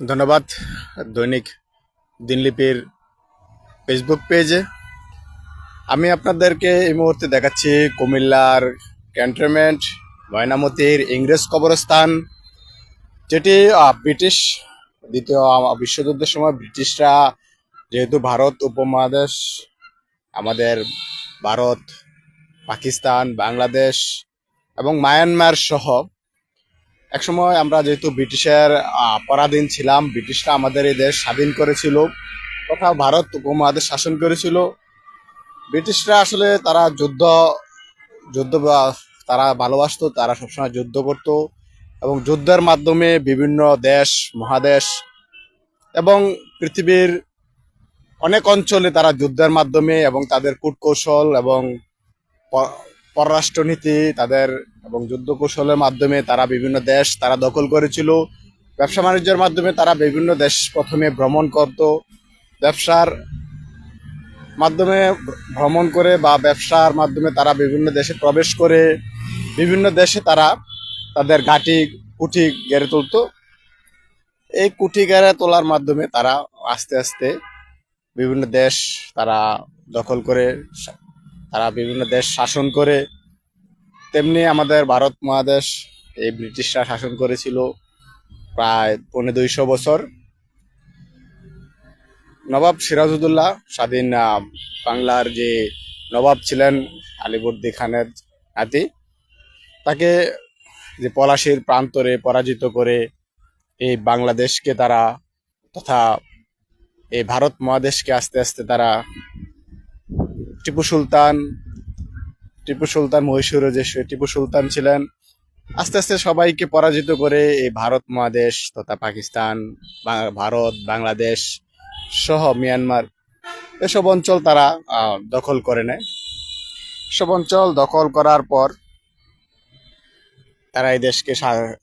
ধন্যবাদ দৈনিক দিনলিপির ফেসবুক পেজে আমি আপনাদেরকে এই মুহূর্তে দেখাচ্ছি কুমিল্লার ক্যান্টনমেন্ট, ময়নামতির ইংরেজ কবরস্থান, যেটি ব্রিটিশ, দ্বিতীয় বিশ্বযুদ্ধের সময় ব্রিটিশরা যেহেতু ভারত উপমহাদেশ, আমাদের ভারত, পাকিস্তান, বাংলাদেশ এবং মায়ানমার সহ একসময় আমরা যেহেতু ব্রিটিশের পরাধীন ছিলাম, ব্রিটিশরা আমাদের এই দেশ স্বাধীন করেছিল, তথা ভারত উপমহাদেশ শাসন করেছিল। ব্রিটিশরা আসলে তারা যুদ্ধ যুদ্ধ তারা ভালোবাসতো, তারা সবসময় যুদ্ধ করত এবং যুদ্ধের মাধ্যমে বিভিন্ন দেশ, মহাদেশ এবং পৃথিবীর অনেক অঞ্চলে তারা যুদ্ধের মাধ্যমে এবং তাদের কূটকৌশল এবং পররাষ্ট্রনীতি, তাদের এবং যুদ্ধ কৌশলের মাধ্যমে তারা বিভিন্ন দেশ তারা দখল করেছিল। ব্যবসা বাণিজ্যের মাধ্যমে তারা বিভিন্ন দেশ প্রথমে ভ্রমণ করত। ব্যবসার মাধ্যমে ভ্রমণ করে বা ব্যবসার মাধ্যমে তারা বিভিন্ন দেশে প্রবেশ করে। বিভিন্ন দেশে তারা তাদের ঘাঁটি, কুঠি গড়ে তুলতো। এই কুঠি গড়ে তোলার মাধ্যমে তারা আস্তে আস্তে বিভিন্ন দেশ তারা দখল করে, তারা বিভিন্ন দেশ শাসন করে। তেমনি আমাদের ভারত মহাদেশ এই ব্রিটিশরা শাসন করেছিল প্রায় পৌনে দুইশো বছর। নবাব সিরাজউদ্দৌলা স্বাধীন বাংলার যে নবাব ছিলেন আলিবর্দী খানের নাতি, তাকে যে পলাশির প্রান্তরে পরাজিত করে এই বাংলাদেশকে তারা তথা এই ভারত মহাদেশকে আস্তে আস্তে তারা টিপু সুলতান টিপু সুলতান মহীশূরের যে টিপু সুলতান ছিলেন, আস্তে আস্তে সবাইকে পরাজিত করে এই ভারত মহাদেশ তথা পাকিস্তান ভারত, বাংলাদেশ সহ মিয়ানমার এসব অঞ্চল তারা দখল করে নেয়। সব অঞ্চল দখল করার পর তারা এই দেশকে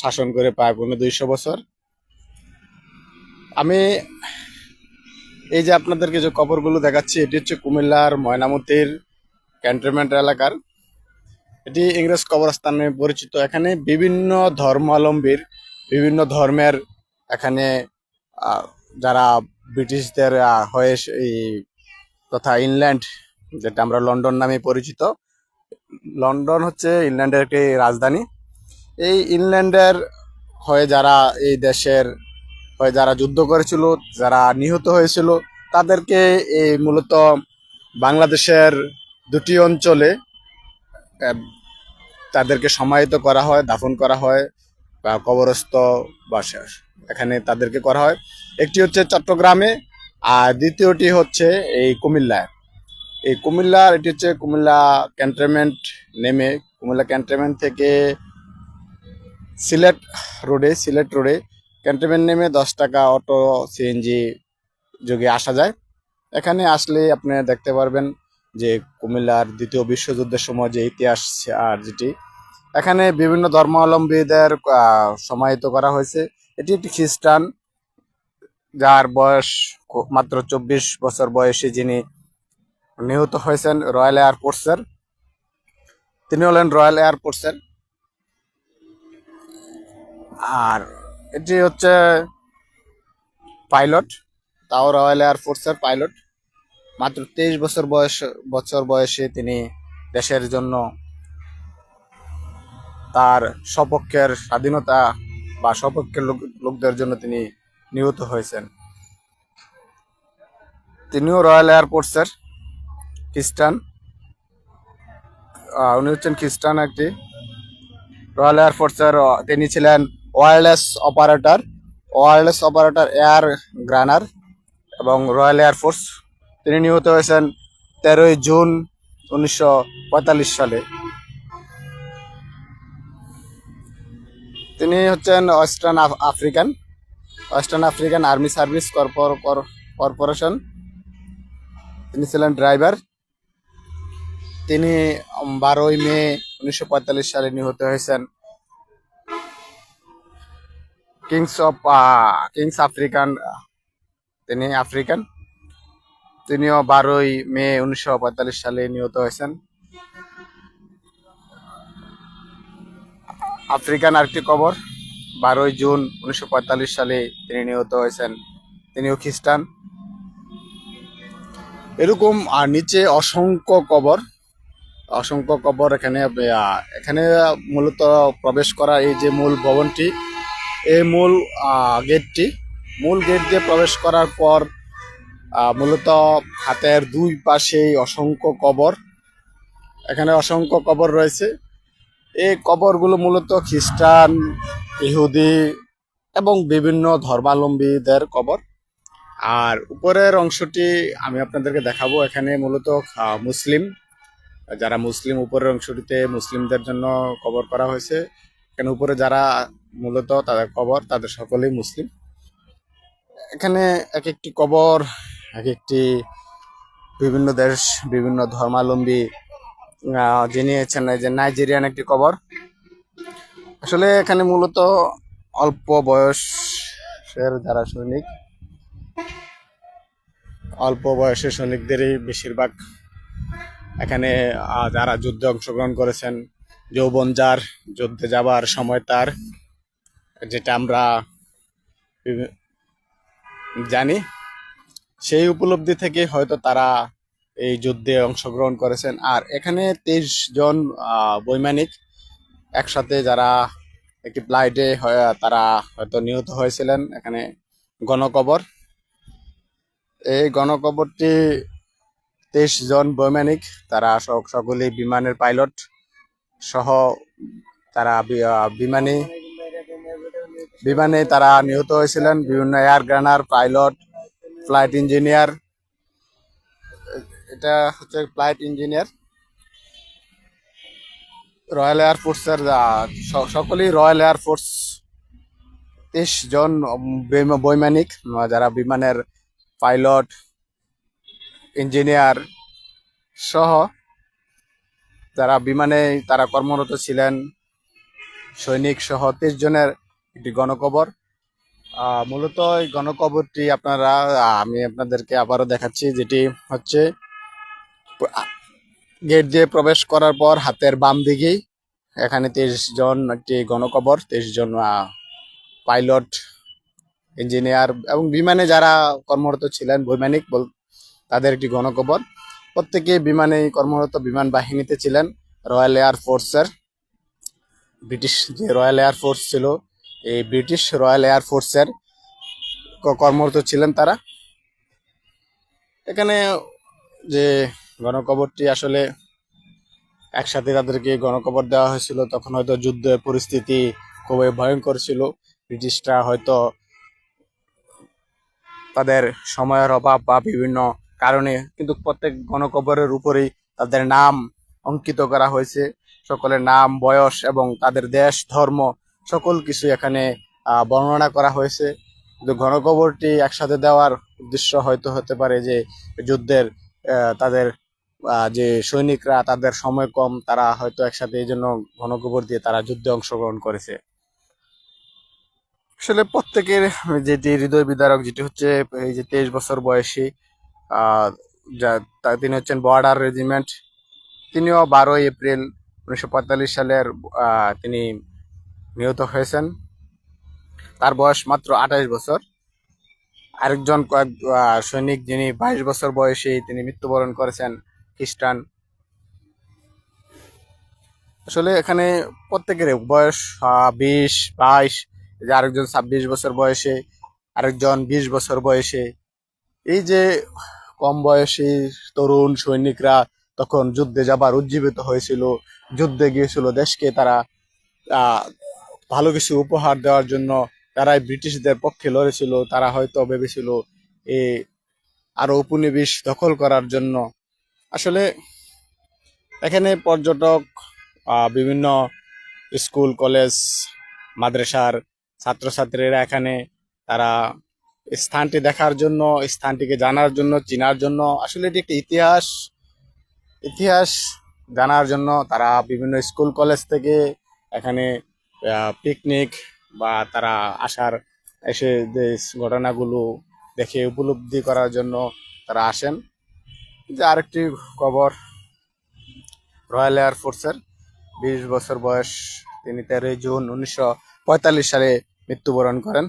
শাসন করে পায় পনেরো দুইশো বছর। আমি এই যে আপনাদেরকে যে কবরগুলো দেখাচ্ছি, এটি হচ্ছে কুমিল্লার ময়নামতির ক্যান্টনমেন্ট এলাকার। এটি ইংরেজ কবরস্থান নামে পরিচিত। এখানে বিভিন্ন ধর্মাবলম্বীর বিভিন্ন ধর্মের এখানে যারা ব্রিটিশদের হয়ে এই তথা ইংল্যান্ড, যেটা আমরা লন্ডন নামে পরিচিত। লন্ডন হচ্ছে ইংল্যান্ডের একটি রাজধানী। এই ইংল্যান্ডের হয়ে যারা এই দেশের হয়ে যারা যুদ্ধ করেছিল, যারা নিহত হয়েছিল, তাদেরকে এই মূলত বাংলাদেশের দুটি অঞ্চলে তাদেরকে সমাহিত করা হয়, দাফন করা হয়, বা কবরস্থ বা এখানে তাদেরকে করা হয়। একটি হচ্ছে চট্টগ্রামে, আর দ্বিতীয়টি হচ্ছে এই কুমিল্লায়। এই কুমিল্লার এটি হচ্ছে কুমিল্লা ক্যান্টনমেন্ট নেমে। কুমিল্লা ক্যান্টনমেন্ট থেকে সিলেট রোডে সিলেট রোডে ক্যান্টনমেন্ট নেমে দশ টাকা অটো সিএনজি যোগে আসা যায়। এখানে আসলে আপনি দেখতে পারবেন যে কুমিল্লার দ্বিতীয় বিশ্বযুদ্ধের সময় যে ইতিহাস আর যেটি এখানে বিভিন্ন ধর্মাবলম্বীদের সমাহিত করা হয়েছে। এটি একটি খ্রিস্টান যার বয়স মাত্র চব্বিশ বছর বয়সে যিনি নিহত হয়েছেন রয়্যাল এয়ারফোর্সের তিনি হলেন রয়্যাল এয়ারফোর্সের আর এটি হচ্ছে পাইলট, তাও রয়্যাল এয়ারফোর্সের পাইলট। মাত্র তেইশ বছর বয়স, বছর বয়সে তিনি দেশের জন্য তার সপক্ষের স্বাধীনতা বা সপক্ষের লোক লোকদের জন্য তিনি নিহত হয়েছেন। তিনিও রয়্যাল এয়ারফোর্সের খ্রিস্টান। উনি হচ্ছেন খ্রিস্টান একটি। রয়্যাল এয়ারফোর্সের তিনি ছিলেন wireless operator wireless operator air gunner এবং রয়্যাল এয়ারফোর্স তিনি নিহত হয়েছেন তেরোই জুন উনিশশো পঁয়তাল্লিশ সালে। তিনি হচ্ছেন Western African Western African Army Service কর্পোর- কর- কর্পোরেশন তিনি ছিলেন ড্রাইভার তিনি বারোই মে উনিশশো পঁয়তাল্লিশ সালে নিহত হয়েছেন। কিংস অফ কিংস আফ্রিকান তিনি আফ্রিকান তিনিও বারোই মে উনিশশো পঁয়তাল্লিশ সালে নিহত হয়েছেন। আফ্রিকান আরেকটি কবর। বারোই জুন উনিশশো পঁয়তাল্লিশ সালে তিনি নিহত হয়েছেন। তিনিও খ্রিস্টান। এরকম আর নিচে অসংখ্য কবর। অসংখ্য কবর এখানে এখানে মূলত প্রবেশ করা এই যে মূল ভবনটি, এই মূল গেটটি, মূল গেট দিয়ে প্রবেশ করার পর মূলত হাতের দুই পাশেই অসংখ্য কবর। এখানে অসংখ্য কবর রয়েছে। এই কবরগুলো মূলত খ্রিস্টান, ইহুদি এবং বিভিন্ন ধর্মাবলম্বীদের কবর। আর উপরের অংশটি আমি আপনাদেরকে দেখাবো। এখানে মূলত মুসলিম। যারা মুসলিম, উপরের অংশটিতে মুসলিমদের জন্য কবর করা হয়েছে। এখানে উপরে যারা মূলত তাদের কবর, তাদের সকলেই মুসলিম। এখানে এক একটি কবর এক একটি বিভিন্ন দেশ, বিভিন্ন ধর্মাবলম্বী যিনি এই যে নাইজেরিয়ান একটি কবর। আসলে এখানে মূলত অল্প বয়সের যারা সৈনিক, অল্প বয়সের সৈনিকদেরই বেশিরভাগ এখানে যারা যুদ্ধে অংশগ্রহণ করেছেন, যৌবন যার, যুদ্ধে যাবার সময় তার, যেটা আমরা জানি, সেই উপলব্ধি থেকে হয়তো তারা এই যুদ্ধে অংশগ্রহণ করেছেন। আর এখানে তেইশ জন বৈমানিক একসাথে যারা একটি ফ্লাইটে তারা হয়তো নিহত হয়েছিলেন এখানে গণকবর। এই গণকবরটি তেইশ জন বৈমানিক, তারা সক- সকলেই বিমানের পাইলট সহ তারা বিমানে বিমানে তারা নিহত হয়েছিলেন। বিভিন্ন air gunner pilot flight engineer এটা হচ্ছে ফ্লাইট ইঞ্জিনিয়ার। রয়্যাল এয়ার ফোর্সের সকলেই রয়্যাল এয়ার ফোর্স তেইশ জন বৈম- বৈমানিক যারা বিমানের পাইলট, ইঞ্জিনিয়ার সহ যারা বিমানে তারা কর্মরত ছিলেন, সৈনিক সহ তেইশ জনের একটি গণকবর। মূলত এই গণকবরটি আপনারা আমি আপনাদেরকে আবারও দেখাচ্ছি, যেটি হচ্ছে গেট দিয়ে প্রবেশ করার পর হাতের বাম দিকেই এখানে তেইশ জন একটি গণকবর, তেইশ জন পাইলট, ইঞ্জিনিয়ার এবং বিমানে যারা কর্মরত ছিলেন, বৈমানিক বল, তাদের একটি গণকবর। প্রত্যেকে বিমানে কর্মরত, বিমান বাহিনীতে ছিলেন, রয়্যাল এয়ার ফোর্সের। ব্রিটিশ যে রয়্যাল এয়ার ফোর্স ছিল, এই ব্রিটিশ রয়্যাল এয়ার ফোর্সের কর্মরত ছিলেন তারা। এখানে যে গণকবরটি আসলে একসাথে তাদেরকে গণকবর দেওয়া হয়েছিল, তখন হয়তো যুদ্ধের পরিস্থিতি খুবই ভয়ঙ্কর ছিল। ব্রিটিশরা হয়তো তাদের সময়ের অভাব বা বিভিন্ন কারণে কিন্তু প্রত্যেক গণকবরের উপরেই তাদের নাম অঙ্কিত করা হয়েছে। সকলের নাম, বয়স এবং তাদের দেশ, ধর্ম, সকল কিছু এখানে বর্ণনা করা হয়েছে। কিন্তু গণকবরটি একসাথে দেওয়ার উদ্দেশ্য হয়তো হতে পারে যে যুদ্ধের তাদের যে সৈনিকরা তাদের সময় কম, তারা হয়তো একসাথে এই জন্য গণকবর দিয়ে তারা যুদ্ধে অংশগ্রহণ করেছে। আসলে প্রত্যেকের যেটি হৃদয় বিদারক যেটি হচ্ছে, এই যে তেইশ বছর বয়সী যা তিনি হচ্ছেন বর্ডার রেজিমেন্ট। তিনিও বারোই এপ্রিল উনিশশো পঁয়তাল্লিশ সালের তিনি নিহত হয়েছেন। তার বয়স মাত্র আঠাশ বছর। আরেকজন কয়েক সৈনিক যিনি বাইশ বছর বয়সী, তিনি মৃত্যুবরণ করেছেন খ্রিস্টান। আসলে এখানে প্রত্যেকের বয়স বিশ, বাইশ যে আরেকজন ছাব্বিশ বছর বয়সে, আরেকজন বিশ বছর বয়সে। এই যে কম বয়সী তরুণ সৈনিকরা তখন যুদ্ধে যাবার উজ্জীবিত হয়েছিল, যুদ্ধে গিয়েছিল দেশকে তারা ভালো কিছু উপহার দেওয়ার জন্য তারাই ব্রিটিশদের পক্ষে লড়েছিল, তারা হয়তো ভেবেছিল এ আরও উপনিবেশ দখল করার জন্য আসলে এখানে পর্যটক বিভিন্ন স্কুল, কলেজ, মাদ্রাসার ছাত্রছাত্রীরা এখানে তারা স্থানটি দেখার জন্য, স্থানটিকে জানার জন্য, চেনার জন্য, আসলে এটি একটি ইতিহাস ইতিহাস জানার জন্য তারা বিভিন্ন স্কুল, কলেজ থেকে এখানে পিকনিক বা তারা আসার এসে যে ঘটনাগুলো দেখে উপলব্ধি করার জন্য তারা আসেন। যে আরেকটি খবর রয়্যাল এয়ার ফোর্সের বিশ বছর বয়স, তিনি তেরোই জুন উনিশশো পঁয়তাল্লিশ সালে মৃত্যুবরণ করেন।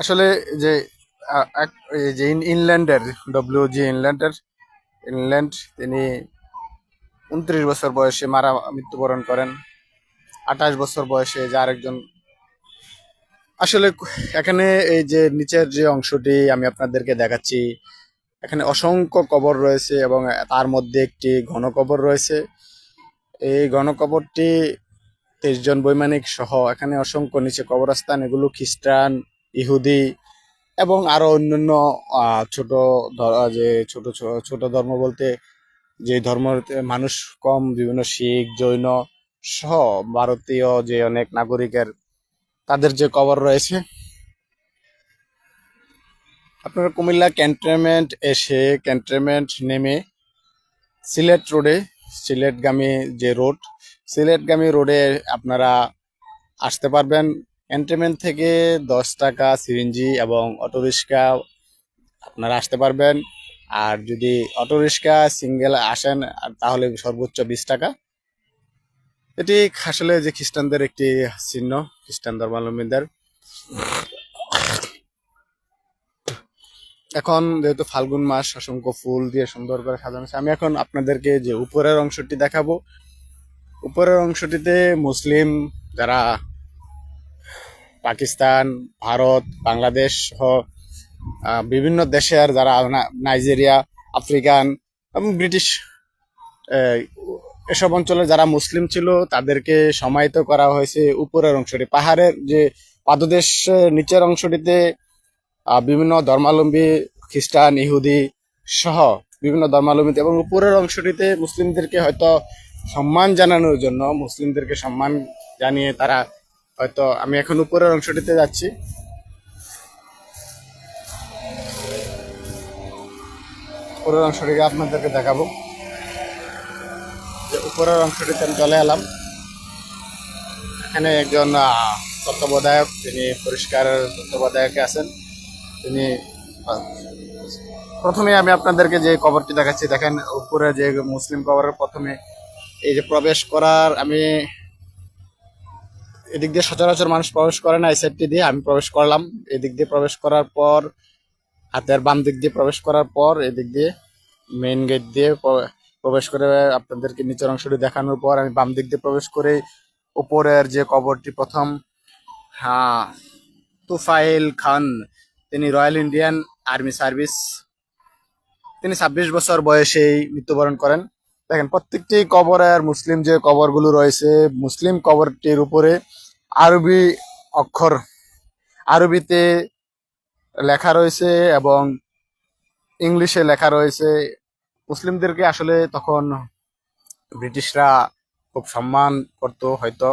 আসলে যে যে ডব্লিউ জি ইংল্যান্ডের, ইংল্যান্ড তিনি উনত্রিশ বছর বয়সে মারা, মৃত্যুবরণ করেন। আঠাশ বছর বয়সে যে আরেকজন আসলে এখানে এই যে নিচের যে অংশটি আমি আপনাদেরকে দেখাচ্ছি, এখানে অসংখ্য কবর রয়েছে এবং তার মধ্যে একটি ঘনকবর রয়েছে। এই ঘনকবরটি তেইশ জন বৈমানিক সহ এখানে অসংখ্য নিচে কবরস্থান, এগুলো খ্রিস্টান, ইহুদি এবং আরও অন্যান্য ছোট যে ছোট ছোট ধর্ম বলতে যে ধর্ম মানুষ কম, বিভিন্ন শিখ, জৈন সহ ভারতীয় যে অনেক নাগরিকের তাদের যে কভার রয়েছে। আপনারা কুমিল্লা ক্যান্টনমেন্ট এসে ক্যান্টনমেন্ট নেমে সিলেট রোডে সিলেটগামী যে রোড সিলেটগামী রোডে আপনারা আসতে পারবেন। ক্যান্টনমেন্ট থেকে দশ টাকা সিএনজি এবং অটোরিক্সা আপনারা আসতে পারবেন। আর যদি অটোরিক্সা সিঙ্গেল আসেন, তাহলে সর্বোচ্চ বিশ টাকা। এটি আসলে যে খ্রিস্টানদের একটি চিহ্ন, খ্রিস্টান ধর্মাবলম্বীদের। এখন যেহেতু ফাল্গুন মাস, অসংখ্য ফুল দিয়ে সুন্দর করে সাজানো আমি এখন আপনাদেরকে যে উপরের অংশটি দেখাবো। উপরের অংশটিতে মুসলিম যারা পাকিস্তান, ভারত, বাংলাদেশ সহ বিভিন্ন দেশের যারা নাইজেরিয়া, আফ্রিকান এবং ব্রিটিশ এসব অঞ্চলে যারা মুসলিম ছিল, তাদেরকে সমাহিত করা হয়েছে উপরের অংশটি। পাহাড়ের যে পাদদেশ নিচের অংশটিতে বিভিন্ন ধর্মাবলম্বী, খ্রিস্টান, ইহুদি সহ বিভিন্ন ধর্মাবলম্বী এবং উপরের অংশটিতে মুসলিমদেরকে হয়তো সম্মান জানানোর জন্য, মুসলিমদেরকে সম্মান জানিয়ে তারা হয়তো, আমি এখন উপরের অংশটিতে যাচ্ছি। উপরের অংশটিকে আপনাদেরকে দেখাবো। উপরের অংশটিতে আমি চলে এলাম। এখানে একজন তত্ত্বাবধায়ক, তিনি পরিষ্কারের তত্ত্বাবধায়কে আছেন। তিনি প্রথমে আমি আপনাদেরকে যে কবরটি দেখাচ্ছি, দেখেন উপরে যে মুসলিম কবরের প্রথমে এই যে প্রবেশ করার, আমি এদিক দিয়ে সচরাচর মানুষ প্রবেশ করে না, এই সাইডটি দিয়ে আমি প্রবেশ করলাম। এদিক দিয়ে প্রবেশ করার পর, হাতের বাম দিক দিয়ে প্রবেশ করার পর, এদিক দিয়ে মেইন গেট দিয়ে প্রবেশ করে আপনাদেরকে নিচের অংশটি দেখানোর পর আমি বাম দিক দিয়ে প্রবেশ করে উপরের যে কবরটি প্রথম হ্যাঁ তুফাইল খান, তিনি রয়্যাল ইন্ডিয়ান আর্মি সার্ভিস। তিনি ছাব্বিশ বছর বয়সেই মৃত্যুবরণ করেন। দেখেন, প্রত্যেকটি কবরের মুসলিম যে কবরগুলো রয়েছে, মুসলিম কবরটির উপরে আরবি অক্ষর, আরবিতে লেখা রয়েছে এবং ইংলিশে লেখা রয়েছে মুসলিমদেরকে আসলে তখন ব্রিটিশরা খুব সম্মান করতো, হয়তো।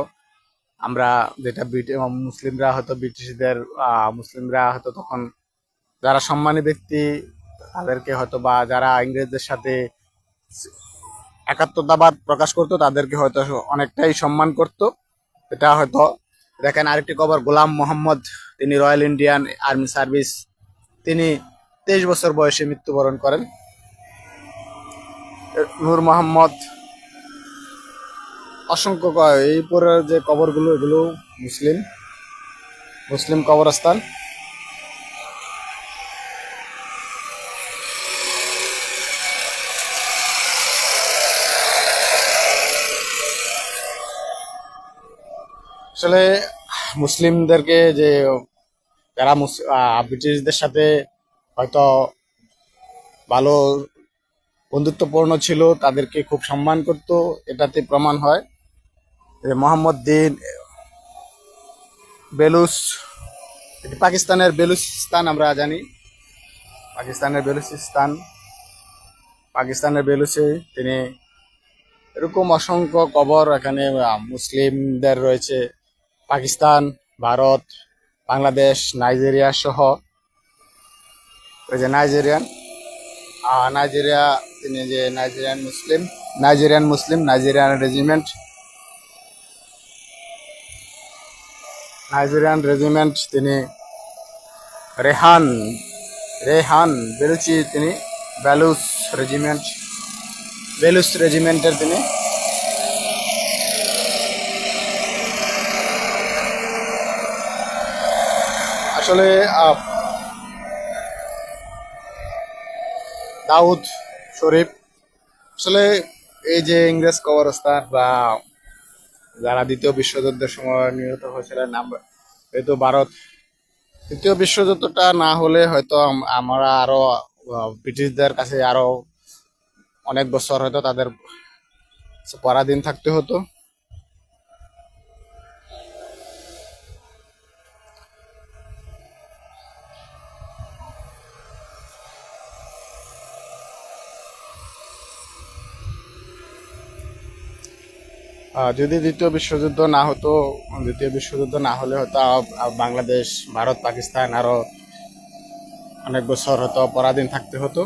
আমরা যেটা মুসলিমরা হয়তো ব্রিটিশদের মুসলিমরা হয়তো তখন যারা সম্মানী ব্যক্তি, তাদেরকে হয়তো বা যারা ইংরেজদের সাথে একাত্মতাবাদ প্রকাশ করতো, তাদেরকে হয়তো অনেকটাই সম্মান করতো। এটা হয়তো, দেখেন আরেকটি খবর, গোলাম মোহাম্মদ, তিনি রয়্যাল ইন্ডিয়ান আর্মি সার্ভিস, তিনি তেইশ বছর বয়সে মৃত্যুবরণ করেন। নূর মোহাম্মদ। অসংখ্য এই পরের যে কবরগুলো, এগুলো মুসলিম। মুসলিম কবরস্থান। আসলে মুসলিমদেরকে যে যারা ব্রিটিশদের সাথে হয়তো ভালো বন্ধুত্বপূর্ণ ছিল, তাদেরকে খুব সম্মান করত, এটাতে প্রমাণ হয় মোহাম্মদ দিন বেলুস পাকিস্তানের বেলুচিস্তান আমরা জানি। পাকিস্তানের বেলুচিস্তান পাকিস্তানের বেলুচে তিনি এরকম অসংখ্য কবর এখানে মুসলিমদের রয়েছে। পাকিস্তান, ভারত, বাংলাদেশ, নাইজেরিয়া সহ। ওই যে নাইজেরিয়ান নাইজেরিয়া তিনি যে Nigerian Muslim Nigerian Muslim Nigerian regiment Nigerian regiment তিনি রেহান রেহান বেলুচি তিনি বেলুস রেজিমেন্ট বেলুস রেজিমেন্টের তিনি আসলে দাউদ শরীফ, আসলে এই যে ইংরেজ কবরস্থান বা যারা দ্বিতীয় বিশ্বযুদ্ধের সময় নিহত হয়েছিলেন আমরা এই ভারত, দ্বিতীয় বিশ্বযুদ্ধটা না হলে হয়তো আমরা আরও ব্রিটিশদের কাছে আরও অনেক বছর হয়তো তাদের পরাধীন থাকতে হতো। যদি দ্বিতীয় বিশ্বযুদ্ধ না হতো, দ্বিতীয় বিশ্বযুদ্ধ না হলে হয়তো বাংলাদেশ, ভারত, পাকিস্তান আরও অনেক বছর হয়তো পরাধীন থাকতে হতো।